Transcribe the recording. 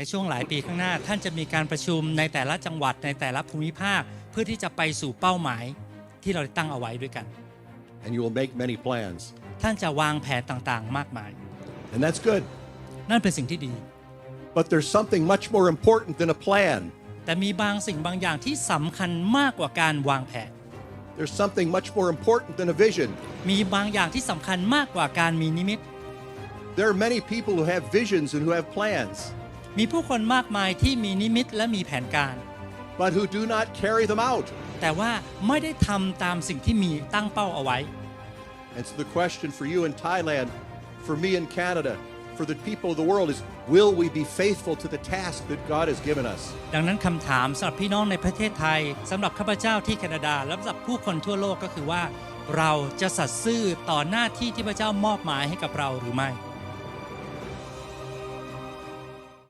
ในช่วงหลายปีข้างหน้า ท่านจะมีการประชุมในแต่ละจังหวัดในแต่ละภูมิภาค เพื่อที่จะไปสู่เป้าหมายที่เราได้ตั้งเอาไว้ด้วยกัน and you will make many plans. ท่านจะวางแผนต่างๆ มากมาย And that's good. นั่นเป็นสิ่งที่ดี But there's something much more important than a plan. แต่มีบางสิ่งบางอย่างที่สำคัญมากกว่าการวางแผน There's something much more important than a vision. มีบางอย่างที่สำคัญมากกว่าการมีนิมิต There are many people who have visions and who have plans, มีผู้คนมากมายที่มีนิมิตและมีแผนการ but who do not carry them out. แต่ว่าไม่ได้ทำตามสิ่งที่มีตั้งเป้าเอาไว้ And so the question for you in Thailand, for me in Canada, for the people of the world is will we be faithful to the task that God has given us? ดังนั้นคำถามสำหรับพี่น้องในประเทศไทยสำหรับข้าพเจ้าที่แคนาดาและสำหรับผู้คนทั่วโลกก็คือว่า เราจะสัตย์ซื่อต่อหน้าที่ที่พระเจ้ามอบหมายให้กับเราหรือไม่